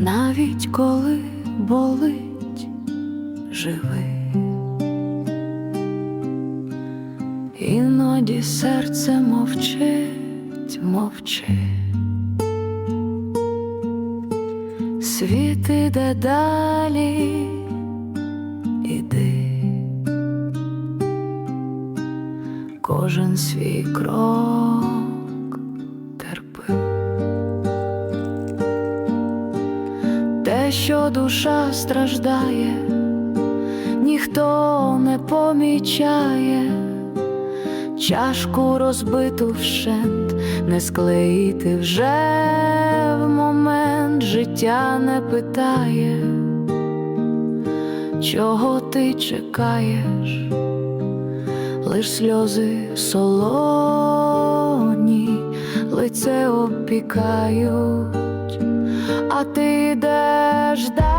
навіть коли болить, живи. Іноді серце мовчить, мовчить. Світ іде далі, іди, кожен свій крок Що душа страждає, ніхто не помічає, чашку розбиту вщент, не склеїти вже в момент життя не питає, чого ти чекаєш, лиш сльози солоні, лице обпікають, а ти йдеш далі.